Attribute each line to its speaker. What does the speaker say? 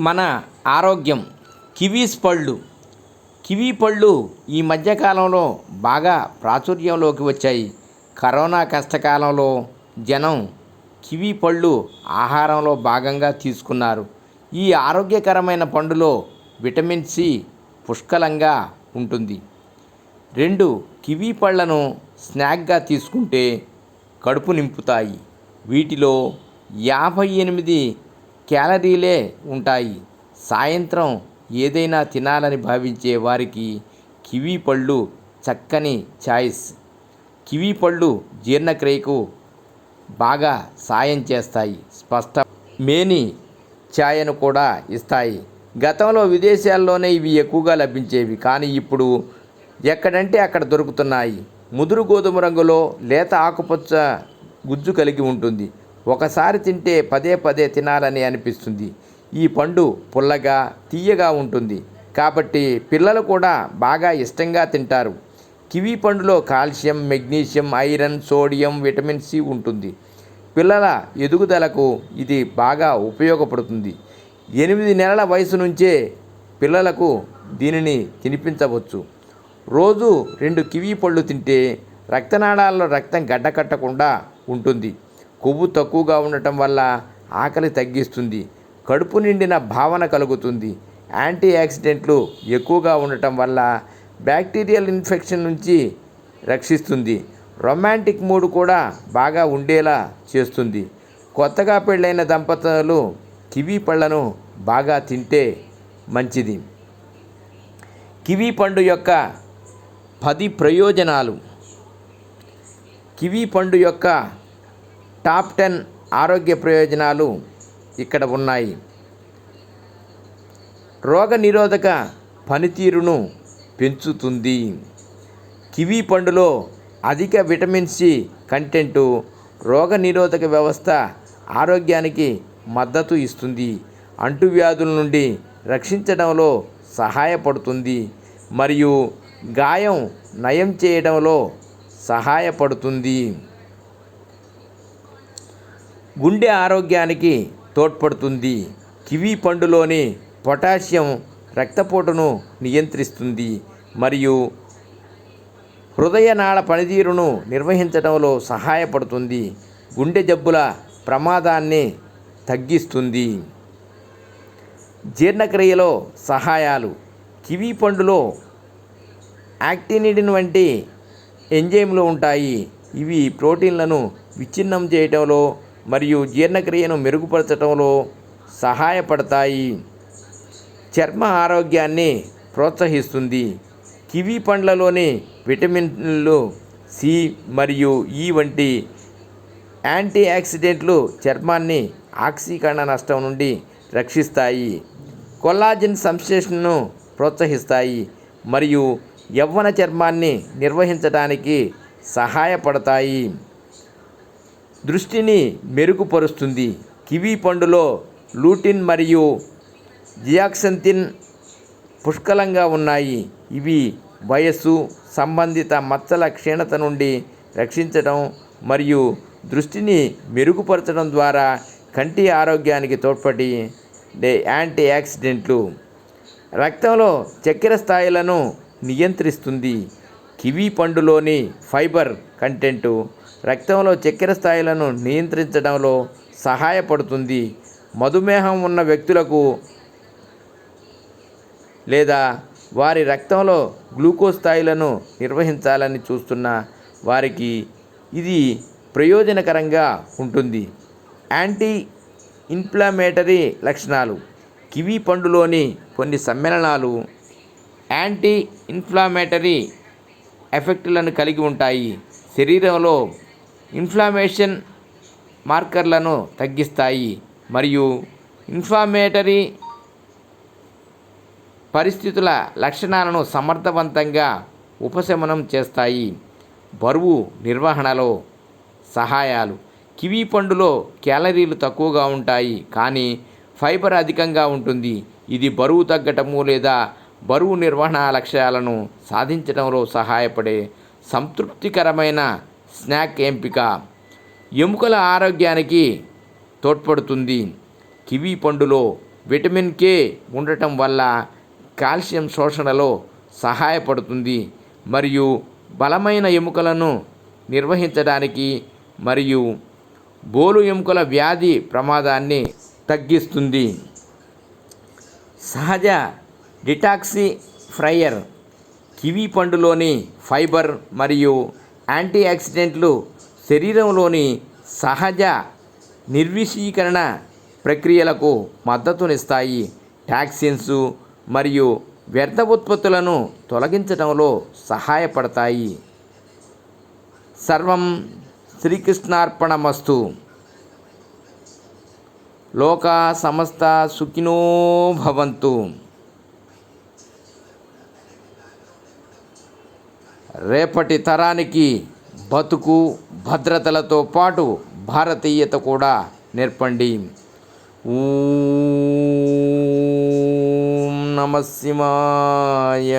Speaker 1: మన ఆరోగ్యం. కివీస్ పళ్ళు కివీ పళ్ళు ఈ మధ్యకాలంలో బాగా ప్రాచుర్యంలోకి వచ్చాయి. కరోనా కష్టకాలంలో జనం కివీ పళ్ళు ఆహారంలో భాగంగా తీసుకున్నారు. ఈ ఆరోగ్యకరమైన పండులో విటమిన్ సి పుష్కలంగా ఉంటుంది. రెండు కివీ పళ్ళను స్నాక్గా తీసుకుంటే కడుపు నింపుతాయి. వీటిలో యాభై ఎనిమిది క్యాలరీలే ఉంటాయి. సాయంత్రం ఏదైనా తినాలని భావించే వారికి కివీ పళ్ళు చక్కని ఛాయిస్ కివీ పళ్ళు జీర్ణక్రియకు బాగా సాయం చేస్తాయి. స్పష్ట. మేని ఛాయను కూడా ఇస్తాయి. గతంలో విదేశాల్లోనే ఇవి ఎక్కువగా లభించేవి. కానీ ఇప్పుడు ఎక్కడంటే అక్కడ దొరుకుతున్నాయి. ముదురు గోధుమ రంగులో లేత ఆకుపచ్చ గుజ్జు కలిగి ఉంటుంది. ఒకసారి తింటే పదే పదే తినాలని అనిపిస్తుంది. ఈ పండు పుల్లగా తీయగా ఉంటుంది. కాబట్టి పిల్లలు కూడా బాగా ఇష్టంగా తింటారు. కివీ పండులో calcium magnesium iron sodium vitamin C ఉంటుంది. పిల్లల ఎదుగుదలకు ఇది బాగా ఉపయోగపడుతుంది. ఎనిమిది నెలల వయసు నుంచే పిల్లలకు దీనిని తినిపించవచ్చు. రోజు రెండు కివీ పళ్ళు తింటే రక్తనాళాల్లో రక్తం గడ్డకట్టకుండా ఉంటుంది. కొవ్వు తక్కువగా ఉండటం వల్ల ఆకలి తగ్గిస్తుంది. కడుపు నిండిన భావన కలుగుతుంది. యాంటీ ఆక్సిడెంట్లు ఎక్కువగా ఉండటం వల్ల బ్యాక్టీరియల్ ఇన్ఫెక్షన్ నుంచి రక్షిస్తుంది. రొమాంటిక్ మూడ్ కూడా బాగా ఉండేలా చేస్తుంది. కొత్తగా పెళ్ళైన దంపతులు కివీ పళ్ళను బాగా తింటే మంచిది. కివీ పండు యొక్క పది ప్రయోజనాలు. కివీ పండు యొక్క టాప్ టెన్ ఆరోగ్య ప్రయోజనాలు ఇక్కడ ఉన్నాయి. రోగ నిరోధక పనితీరును పెంచుతుంది. కివీ పండులో అధిక విటమిన్ సి కంటెంటు రోగ నిరోధక వ్యవస్థ ఆరోగ్యానికి మద్దతు ఇస్తుంది. అంటువ్యాధుల నుండి రక్షించడంలో సహాయపడుతుంది. మరియు గాయం నయం చేయడంలో సహాయపడుతుంది. గుండె ఆరోగ్యానికి తోడ్పడుతుంది. కివీ పండులోని పొటాషియం రక్తపోటును నియంత్రిస్తుంది. మరియు హృదయనాళ పనితీరును నిర్వహించడంలో సహాయపడుతుంది. గుండె జబ్బుల ప్రమాదాన్ని తగ్గిస్తుంది. జీర్ణక్రియలో సహాయాలు. కివీ పండులో యాక్టినిడిన్ వంటి ఎంజైమ్లు ఉంటాయి. ఇవి ప్రోటీన్లను విచ్ఛిన్నం చేయటంలో మరియు జీర్ణక్రియను మెరుగుపరచడంలో సహాయపడతాయి. చర్మ ఆరోగ్యాన్ని ప్రోత్సహిస్తుంది. కివీ పండ్లలోని విటమిన్లు సి మరియు ఈ వంటి యాంటీ ఆక్సిడెంట్లు చర్మాన్ని ఆక్సీకరణ నష్టం నుండి రక్షిస్తాయి. కొల్లాజిన్ సంశ్లేషణను ప్రోత్సహిస్తాయి మరియు యవ్వన చర్మాన్ని నిర్వహించడానికి సహాయపడతాయి. దృష్టిని మెరుగుపరుస్తుంది. కివీ పండులో లూటిన్ మరియు జియాక్సంతిన్ పుష్కలంగా ఉన్నాయి. ఇవి వయస్సు సంబంధిత మచ్చల క్షీణత నుండి రక్షించడం మరియు దృష్టిని మెరుగుపరచడం ద్వారా కంటి ఆరోగ్యానికి తోడ్పడి యాంటీ ఆక్సిడెంట్లు. రక్తంలో చక్కెర స్థాయిలను నియంత్రిస్తుంది. కివీ పండులోని ఫైబర్ కంటెంటు రక్తంలో చక్కెర స్థాయిలను నియంత్రించడంలో సహాయపడుతుంది. మధుమేహం ఉన్న వ్యక్తులకు లేదా వారి రక్తంలో గ్లూకోజ్ స్థాయిలను నిర్వహించాలని చూస్తున్న వారికి ఇది ప్రయోజనకరంగా ఉంటుంది. యాంటీ ఇన్ఫ్లమేటరీ లక్షణాలు. కివీ పండులోని కొన్ని సమ్మేళనాలు యాంటీ ఇన్ఫ్లమేటరీ ఎఫెక్ట్లను కలిగి ఉంటాయి. శరీరంలో ఇన్ఫ్లామేషన్ మార్కర్లను తగ్గిస్తాయి మరియు ఇన్ఫ్లామేటరీ పరిస్థితుల లక్షణాలను సమర్థవంతంగా ఉపశమనం చేస్తాయి. బరువు నిర్వహణలో సహాయాలు. కివీ పండులో క్యాలరీలు తక్కువగా ఉంటాయి కానీ ఫైబర్ అధికంగా ఉంటుంది. ఇది బరువు తగ్గటము లేదా బరువు నిర్వహణ లక్ష్యాలను సాధించడంలో సహాయపడే సంతృప్తికరమైన స్నాక్ ఎంపిక. ఎముకల ఆరోగ్యానికి తోడ్పడుతుంది. కివీ పండులో విటమిన్ కే ఉండటం వల్ల కాల్షియం శోషణలో సహాయపడుతుంది. మరియు బలమైన ఎముకలను నిర్వహించడానికి మరియు బోలు ఎముకల వ్యాధి ప్రమాదాన్ని తగ్గిస్తుంది. సహజ డిటాక్సిఫ్రైయర్ కివీ పండులోని ఫైబర్ మరియు యాంటీ ఆక్సిడెంట్లు శరీరంలోని సహజ నిర్విషీకరణ ప్రక్రియలకు మద్దతునిస్తాయి. టాక్సిన్స్ మరియు వ్యర్థ ఉత్పత్తులను తొలగించడంలో సహాయపడతాయి. సర్వం శ్రీకృష్ణార్పణమస్తు. లోక సమస్త సుఖినో భవంతు. రేపటి తరానికి బతుకు భద్రతలతో పాటు భారతీయత కూడా నేర్పండి. ఓం నమ శివాయ